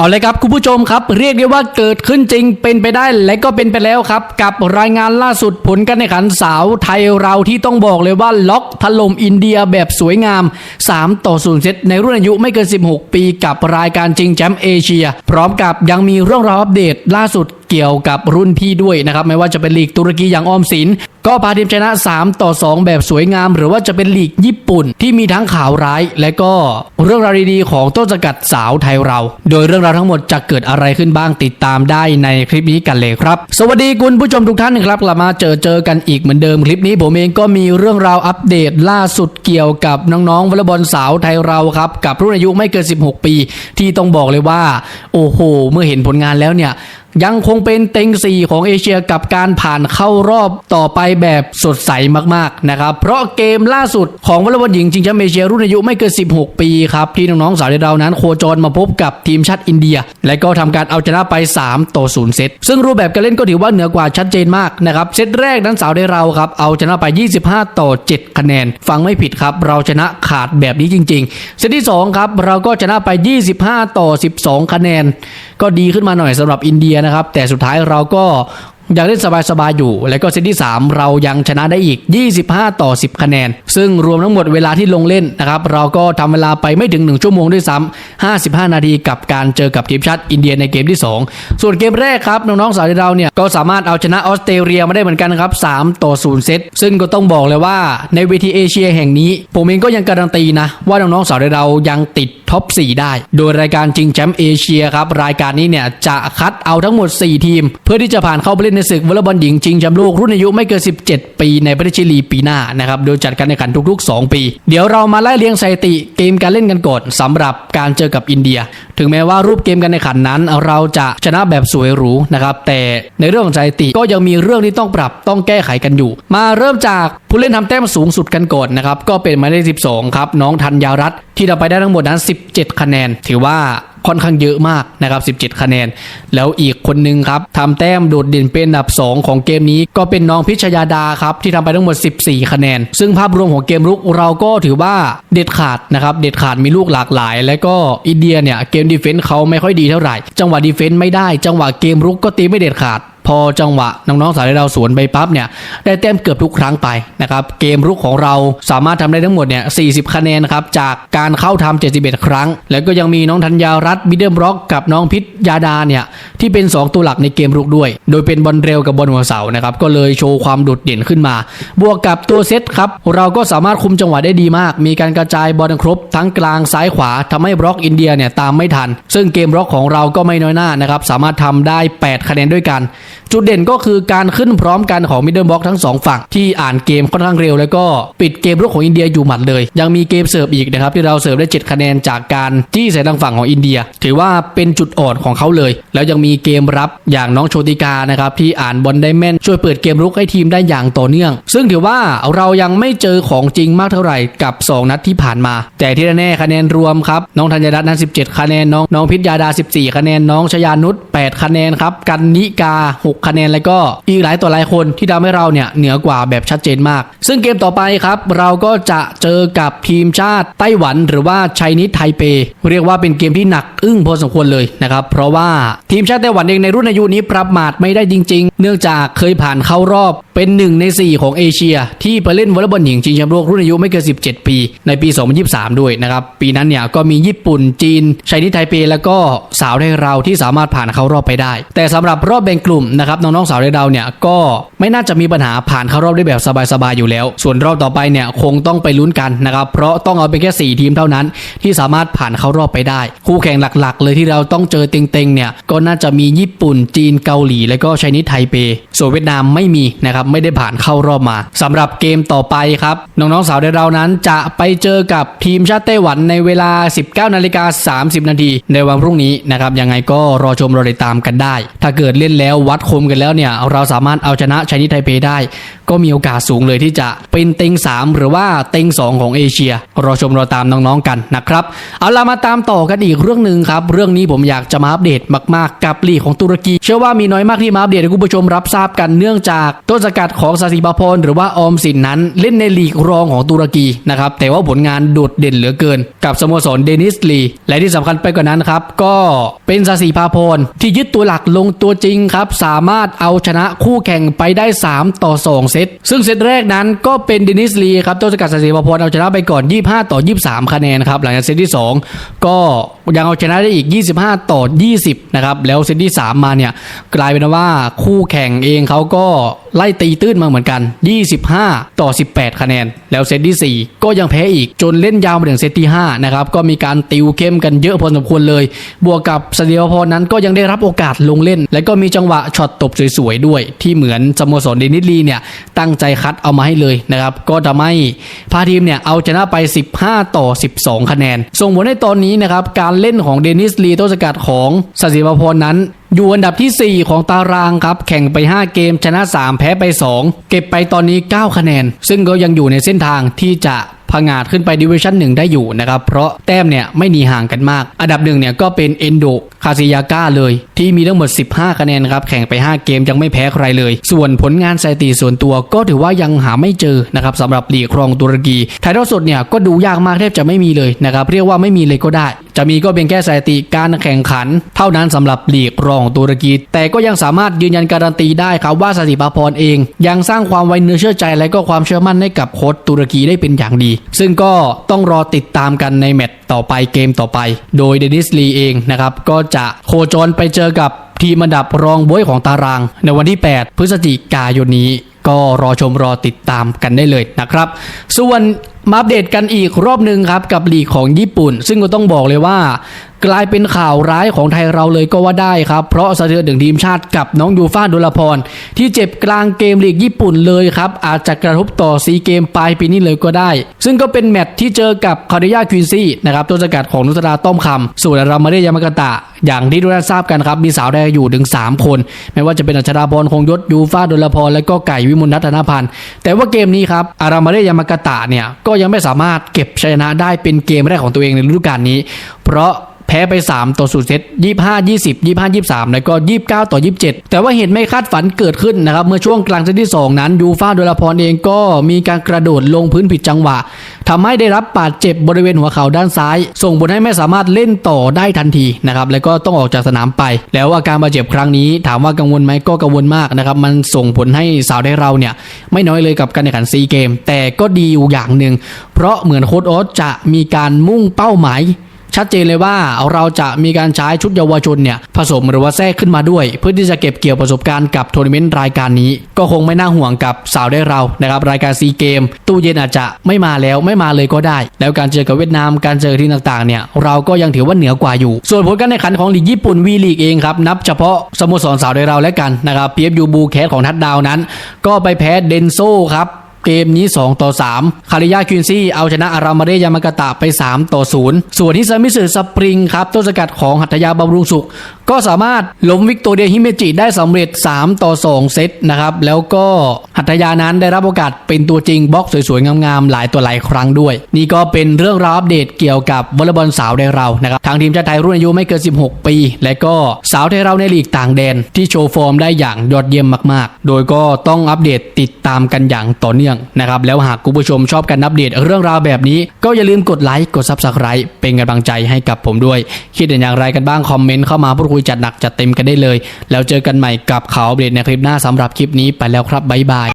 เอาเลยครับคุณผู้ชมครับ เรียกได้ว่าเกิดขึ้นจริงเป็นไปได้และก็เป็นไปแล้วครับ กับรายงานล่าสุดผลการแข่งขันสาวไทยเราที่ต้องบอกเลยว่าล็อกถล่มอินเดียแบบสวยงาม 3 ต่อ0เซตในรุ่นอายุไม่เกิน 16 ปีกับรายการชิงแชมป์เอเชีย พร้อมกับยังมีเรื่องราวอัปเดตล่าสุดเกี่ยวกับรุ่นพี่ด้วยนะครับไม่ว่าจะเป็นลีกตุรกีอย่างออมสิน ก็พาทีมชนะ 3 ต่อ 2 แบบสวยงาม หรือว่าจะเป็นลีกญี่ปุ่นที่มีทั้งข่าวร้าย และก็เรื่องราวดีๆของต้นสกัดสาวไทยเรา โดยเรื่องราวทั้งหมดจะเกิดอะไรขึ้นบ้างติดตามได้ในคลิปนี้กันเลยครับ สวัสดีคุณผู้ชมทุกท่านครับกลับมาเจอเจอกันอีกเหมือนเดิมคลิปนี้ผมเองก็มีเรื่องราวอัปเดตล่าสุดเกี่ยวกับน้องๆวอลเลย์บอลสาวไทยเราครับกับรุ่นอายุไม่เกิน 16 ปี ที่ต้องบอกเลยว่า โอ้โห เมื่อเห็นผลงานแล้วเนี่ย ยังคงเป็นเต็งสี่ของเอเชียกับการผ่านเข้ารอบต่อไปแบบสดใสมากๆนะครับ เพราะเกมล่าสุดของวอลเลย์บอลหญิงชิงแชมป์เอเชียรุ่นอายุไม่เกิน 16 ปีครับ ที่น้องๆสาวเรานั้นโคจรมาพบกับทีมชาติอินเดีย และก็ทำการเอาชนะไป 3 ต่อ 0 เซต ซึ่งรูปแบบการเล่นก็ถือว่าเหนือกว่าชัดเจนมากนะครับ เซตแรกนั้นสาวเราครับเอาชนะไป 25 ต่อ 7 คะแนน ฟังไม่ผิดครับ เราชนะขาดแบบนี้จริง ๆ เซตที่2ครับเราก็ชนะไป 25 ต่อ 12 คะแนน ก็ดีขึ้นมาหน่อยสำหรับอินเดียนะครับ แต่สุดท้ายเราก็ยังเล่นสบายๆอยู่ แล้วก็เซตที่ 3 เรายังชนะได้อีก 25 ต่อ 10 คะแนน ซึ่งรวมทั้งหมดเวลาที่ลงเล่นนะครับ เราก็ทำเวลาไปไม่ถึง 1 ชั่วโมงด้วยซ้ำ55 นาทีกับการเจอกับทีมชาติอินเดียในเกมที่ 2 ส่วนเกมแรกครับ น้องๆสาวเราเนี่ย ก็สามารถเอาชนะออสเตรเลียมาได้เหมือนกันครับ 3 ต่อ 0 เซต ซึ่งก็ต้องบอกเลยว่าในเวทีเอเชียแห่งนี้ ผมเองก็ยังการันตีนะว่าน้องๆสาวเรายังติด ท็อป 4 ได้ โดยรายการชิงแชมป์เอเชียครับรายการนี้เนี่ยจะคัดเอาทั้งหมด 4 ทีม เพื่อที่จะผ่านเข้าไปเล่นในศึกวอลเลย์บอลหญิงชิงแชมป์โลกรุ่นอายุไม่เกิน 17 ปีในประเทศชิลีปีหน้านะครับโดยจัดการแข่งขันทุก ๆ 2 ปี เดี๋ยวเรามาไล่เรียงสถิติเกมการเล่นกันก่อนสำหรับการเจอกับอินเดีย ถึงแม้ว่ารูปเกมการแข่งขันนั้น เราจะชนะแบบสวยหรูนะครับแต่ในเรื่องของสถิติก็ยังมีเรื่องที่ต้องปรับต้องแก้ไขกันอยู่ มาเริ่มจากผู้เล่นทำแต้มสูงสุดกันก่อนนะครับก็เป็นหมายเลข12 ครับ น้องธัญญารัตน์ ที่ทำไปได้ทั้งหมดนั้น 17 คะแนน ถือว่าค่อนข้างเยอะมากนะครับ 17 คะแนน แล้วอีกคนนึงครับทำแต้มโดดเด่นเป็นอันดับ 2 ของเกมนี้ ก็เป็นน้องพิชยาดาครับที่ทำไปทั้งหมด 14 คะแนน ซึ่งภาพรวมของเกมรุกเราก็ถือว่าเด็ดขาดนะครับ เด็ดขาดมีลูกหลากหลาย และก็อินเดียเนี่ยเกมดีเฟนส์เขาไม่ค่อยดีเท่าไหร่ จังหวะดีเฟนส์ไม่ได้ จังหวะเกมรุกก็ตีไม่เด็ดขาด พอจังหวะน้องๆสาวเราสวนไปปั๊บเนี่ยได้แต้มเกือบทุกครั้งไปนะครับเกมรุกของเราสามารถทำได้ทั้งหมดเนี่ย 40 คะแนนครับจากการเข้าทำ71 ครั้ง แล้วก็ยังมีน้องธัญญารัตน์มิดเดิลบล็อกกับน้องพิษยาดาเนี่ยที่เป็น 2 ตัวหลักในเกมรุกด้วย โดยเป็นบอลเร็วกับบอลหัวเสานะครับก็เลยโชว์ความโดดเด่นขึ้นมา บวกกับตัวเซตครับเราก็สามารถคุมจังหวะได้ดีมาก มีการกระจายบอลครบ ทั้งกลางซ้ายขวาทำให้บล็อกอินเดียเนี่ยตามไม่ทัน ซึ่งเกมบล็อกของเราก็ไม่น้อยหน้านะครับสามารถทำได้ 8 คะแนนด้วยกันจุดเด่นก็คือการขึ้นพร้อมกันของมิดเดิลบล็อกทั้ง 2 ฝั่งที่อ่านเกมค่อนข้างเร็ว แล้วก็ปิดเกมรุกของอินเดียอยู่หมัดเลย ยังมีเกมเสิร์ฟอีกนะครับที่เราเสิร์ฟได้ 7 คะแนนจากการจี้ใส่ทางฝั่งของอินเดีย ถือว่าเป็นจุดอ่อนของเขาเลย แล้วยังมีเกมรับอย่างน้องโชติกานะครับที่อ่านบอลได้แม่นช่วยเปิดเกมรุกให้ทีมได้อย่างต่อเนื่อง ซึ่งถือว่าเรายังไม่เจอของจริงมากเท่าไหร่กับ 2 นัดที่ผ่านมา แต่ที่แน่คะแนนรวมครับน้องธัญรัตน์นั้น17 คะแนนน้องน้องพิษยาดา 14 คะแนนน้องชยานุช8คะแนนครับกันนิกา6 คะแนนแล้วก็อีกหลายต่อหลายคนที่ทำให้เราเนี่ยเหนือกว่าแบบชัดเจนมาก ซึ่งเกมต่อไปครับ เราก็จะเจอกับทีมชาติไต้หวัน หรือว่าไชนีสไทเป เรียกว่าเป็นเกมที่หนักอึ้งพอสมควรเลยนะครับ เพราะว่าทีมชาติไต้หวันเองในรุ่นอายุนี้ประมาทไม่ได้จริง ๆ เนื่องจากเคยผ่านเข้ารอบเป็นหนึ่งใน 4 ของเอเชีย ที่ไปเล่นวอลเลย์บอลหญิงชิงแชมป์โลกรุ่นอายุไม่เกิน 17 ปี ในปี 2023 ด้วยนะครับ ปีนั้นเนี่ยก็มีญี่ปุ่นจีนไชนีสไทเป แล้วก็สาวไทยเราที่สามารถผ่านเข้ารอบไปได้ แต่สำหรับรอบแบ่งกลุ่มนะครับน้องๆสาวเราเนี่ยก็ไม่น่าจะมีปัญหาผ่านเข้ารอบได้แบบสบายๆอยู่แล้ว ส่วนรอบต่อไปเนี่ยคงต้องไปลุ้นกันนะครับเพราะต้องเอาเป็นแค่ 4 ทีมเท่านั้น ที่สามารถผ่านเข้ารอบไปได้ คู่แข่งหลักๆ เลยที่เราต้องเจอเต็งๆเนี่ยก็น่าจะมีญี่ปุ่นจีนเกาหลี และก็ไชนีสไทเปส่วนเวียดนามไม่มีนะครับไม่ได้ผ่านเข้ารอบมาสำหรับเกมต่อไปครับน้องๆสาวเรานั้นจะไปเจอกับทีมชาติไต้หวันในเวลา 19นาฬิกา30 นาทีในวันพรุ่งนี้นะครับยังไงก็รอชมรอติดตามกันได้ ถ้าเกิดเล่นแล้ววัดคมกันแล้วเนี่ยเราสามารถเอาชนะชนิไทเปได้ ก็มีโอกาสสูงเลยที่จะเป็นเต็ง 3 หรือว่าเต็ง 2 ของเอเชียรอชมรอตามน้องๆกันนะครับ เอาล่ะมาตามต่อกันอีกเรื่องหนึ่งครับ เรื่องนี้ผมอยากจะมาอัปเดตมากๆ กับลีกของตุรกี เชื่อว่ามีน้อยมากที่มาอัปเดตให้คุณผู้ชมรับทราบกันเนื่องจากต้นสกัดของซาซิบาพรหรือว่าออมสินนั้นเล่นในลีกรองของตุรกีนะครับแต่ว่าผลงานโดดเด่นเหลือเกิน กับสโมสรเดนิสลีและที่สำคัญไปกว่านั้นครับก็เป็นซาซิพาพรที่ยึดตัวหลักลงตัวจริงครับสาามารถเอาชนะคู่แข่งไปได้ 3 ต่อ 2 เซต ซึ่งเซตแรกนั้นก็เป็นเดนิสลีครับต้นสกัดซาซิพาพรเอาชนะไปก่อน 25 ต่อ 23 คะแนนครับหลังจากเซตที่ 2 ก็ยังเอาชนะได้อีก 25 ต่อ 20 นะครับ แล้วเซตที่ 3 มาเนี่ยกลายเป็นว่าคู่แข่งเองเขาก็ ไล่ตีตื้นมาเหมือนกัน 25 ต่อ 18 คะแนน แล้วเซตที่ 4 ก็ยังแพ้อีกจนเล่นยาวมาถึงเซตที่5นะครับก็มีการติวเข้มกันเยอะพอสมควรเลย บวกกับสตีวพรนั้นก็ยังได้รับโอกาสลงเล่น และก็มีจังหวะช็อตตบสวยๆด้วย ที่เหมือนสโมสรเดนิสลีเนี่ยตั้งใจคัดเอามาให้เลยนะครับก็ทำให้พาทีมเนี่ยเอาชนะไป 15 ต่อ 12 คะแนน ส่งผลให้ตอนนี้นะครับการเล่นของเดนิสลีต้นสกัดของสศิวพรนั้น อยู่อันดับทีสี่ 4 ของตารางครับ แข่งไป 5 เกมชนะ 3 แพ้ไป 2 เก็บไปตอนนี้ 9 คะแนน ซึ่งก็ยังอยู่ในเส้นทางที่จะ ผงาดขึ้นไปดิวิชั่นหนึ่งได้อยู่นะครับเพราะแต้มเนี่ยไม่หนีห่างกันมาก อันดับหนึ่งเนี่ยก็เป็นเอนโดคาซิยาก้าเลย ที่มีทั้งหมด 15 คะแนนครับแข่งไป 5 เกมยังไม่แพ้ใครเลย ส่วนผลงานสถิติส่วนตัวก็ถือว่ายังหาไม่เจอนะครับสำหรับลีกครองตุรกีถ่ายทอดสดเนี่ยก็ดูยากมากแทบจะไม่มีเลยนะครับเรียกว่าไม่มีเลยก็ได้ จะมีก็เป็นแค่สถิติการแข่งขัน เท่านั้นสำหรับลีกรองตุรกี แต่ก็ยังสามารถยืนยันการันตีได้ครับว่าสถิปาพรเอง ยังสร้างความไว้เนื้อเชื่อใจและก็ความเชื่อมั่นให้กับโค้ชตุรกีได้เป็นอย่างดีซึ่งก็ต้องรอติดตามกันในแมตช์ต่อไปเกมต่อไป โดยเดนิสลีเองนะครับก็จะโคจรไปเจอกับทีมอันดับรองบวยของตาราง ในวันที่ 8 พฤศจิกายนนี้ ก็รอชมรอติดตามกันได้เลยนะครับ ส่วนมาอัปเดตกันอีกรอบหนึ่งครับกับลีกของญี่ปุ่น ซึ่งก็ต้องบอกเลยว่า กลายเป็นข่าวร้ายของไทยเราเลยก็ว่าได้ครับ เพราะสะเทือนถึงทีมชาติกับน้องยูฟ่าดุลพร ที่เจ็บกลางเกมลีกญี่ปุ่นเลยครับ อาจจะกระทบต่อซีเกมปลายปีนี้เลยก็ได้ ซึ่งก็เป็นแมตช์ที่เจอกับคาริยาควินซี่นะครับตัวสกัดของนุสราต้อมคำส่วนอารามาเรยามากตะ อย่างที่ทุกท่านทราบกันครับ มีสาวแดงอยู่ถึง 3 คน ไม่ว่าจะเป็นอัชราพรคงยศยูฟ่าดุลพรและก็ไก่วิมุลนัทนาพันธ์แต่ว่าเกมนี้ครับอารามาเรยามากตะเนี่ยก็ยังไม่สามารถเก็บชนะได้เป็นเกมแรกของตัวเองในฤดูกาลนี้ เพราะ แพ้ไป 3 ต่อสูเซต25 20 25 23 แล้วก็ 29 ต่อ 27 แต่ว่าเหตุไม่คาดฝันเกิดขึ้นนะครับ เมื่อช่วงกลางเซตที่ 2 นั้นยูฟาโดลาพรเองก็มีการกระโดดลงพื้นผิดจังหวะทำให้ได้รับบาดเจ็บบริเวณหัวเข่าด้านซ้าย ส่งผลให้ไม่สามารถเล่นต่อได้ทันทีนะครับแล้วก็ต้องออกจากสนามไป แล้วอาการบาดเจ็บครั้งนี้ ถามว่ากังวลไหมก็กังวลมากนะครับมันส่งผลให้สาวได้เราเนี่ยไม่น้อยเลยกับการแข่งขันซีเกม แต่ก็ดีอยู่อย่างหนึ่งเพราะเหมือนโค้ดโอ๊ตจะมีการมุ่งเป้าหมาย ชัดเจนเลยว่าเราจะมีการใช้ชุดเยาวชนเนี่ยผสมหรือว่าแทรกขึ้นมาด้วย เพื่อที่จะเก็บเกี่ยวประสบการณ์กับทัวร์นาเมนต์รายการนี้ ก็คงไม่น่าห่วงกับสาวได้เรานะครับรายการซีเกม ตู้เย็นอาจจะไม่มาแล้วไม่มาเลยก็ได้ แล้วการเจอกับเวียดนามการเจอที่ต่างๆเนี่ยเราก็ยังถือว่าเหนือกว่าอยู่ ส่วนผลการแข่งขันของลีกญี่ปุ่นวีลีกเองครับนับเฉพาะสโมสรสาวได้เราและกันนะครับเพีเอฟยูบูแคสของทัดดาวนั้น ก็ไปแพ้เดนโซครับ เกมนี้ 2 ต่อ 3 คาริยาคินซี่เอาชนะอารามาเรยามากาตะไป 3 ต่อ 0 ส่วนที่ซามิสึสปริงครับต้นสกัดของหัตถยาบำรุงสุข ก็สามารถล้มวิกตอเรียฮิเมจิได้สำเร็จ 3 ต่อ 2 เซตนะครับ แล้วก็หัตถยานั้นได้รับโอกาสเป็นตัวจริงบล็อกสวยๆ งามๆ หลายตัวหลายครั้งด้วย นี่ก็เป็นเรื่องราวอัปเดตเกี่ยวกับวอลเลย์บอลสาวไทยเรานะครับทางทีมชาติไทยรุ่นอายุไม่เกิน 16 ปี และก็สาวไทยเราในลีกต่างแดน ที่โชว์ฟอร์มได้อย่างยอดเยี่ยมมาก ๆ โดยก็ต้องอัปเดตติดตามกันอย่างต่อเนื่องนะครับแล้วหากคุณผู้ชมชอบการอัปเดตเรื่องราวแบบนี้ ก็อย่าลืมกดไลค์กดซับสไครป์เป็นกำลังใจให้กับผมด้วย คิดเห็นอย่างไรกันบ้างคอมเมนต์เข้ามาพูดคุยจัดหนักจัดเต็มกันได้เลย แล้วเจอกันใหม่กับข่าวอัปเดตในคลิปหน้าสำหรับคลิปนี้ไปแล้วครับบ๊ายบาย